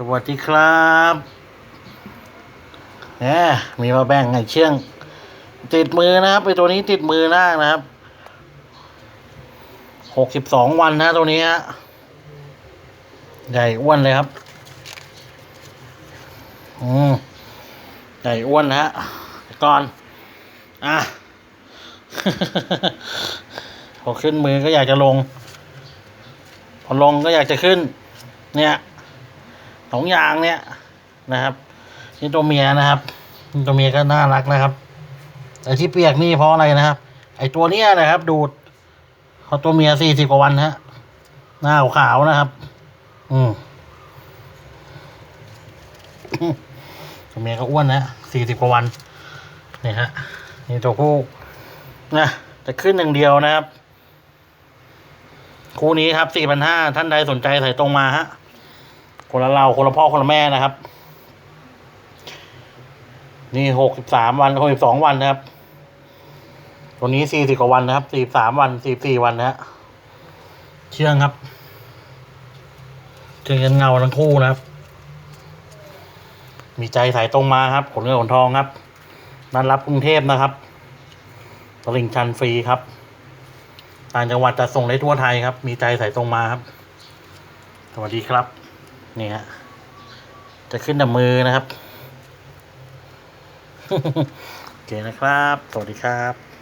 สวัสดีครับแหมมีมาแบ่งไงเชื่อง ติดมือนะครับไอตัวนี้ติดมือมากนะครับ หกสิบสองวันนะตัวนี้ฮะ ใหญ่อ้วนเลยครับ อืม ใหญ่อ้วนนะฮะ ก่อน อะ พอขึ้นมือก็อยากจะลง พอลงก็อยากจะขึ้น เนี่ย สองอย่างเนี่ยนะครับนี่ตัวเมียนะครับตัวเมียก็น่ารักนะครับแต่ที่เปียกนี่เพราะอะไรนะครับ ไอตัวเนี้ยนะครับ ดูดเขาตัวเมียสี่สิบกว่าวันฮะหน้าขาวนะครับ อืมตัวเมียก็อ้วนนะสี่สิบกว่าวันเนี่ยฮะนี่ตัวผู้นะจะขึ้นหนึ่างเดียวนะครับ คู่นี้ครับสี่พันห้าท่านใดสนใจใส่ตรงมาฮะ คนละเราคนละพ่อคนละแม่นะครับ นี่หกสิบสามวันหกสิบสองวันนะครับ ตัวนี้สี่สิบกว่าวันนะครับสี่สามวันสี่สี่วันนะฮะเชื่องครับเชื่องยันเงาทั้งคู่นะครับ มีใจสายตรงมาครับ ขนเงินขนทองครับนัดรับกรุงเทพนะครับตลิ่งชันฟรีครับต่างจังหวัดจะส่งได้ทั่วไทยครับ มีใจสายตรงมาครับ สวัสดีครับ นี่ฮะจะขึ้นแต่มือนะครับ โอเคนะครับ สวัสดีครับ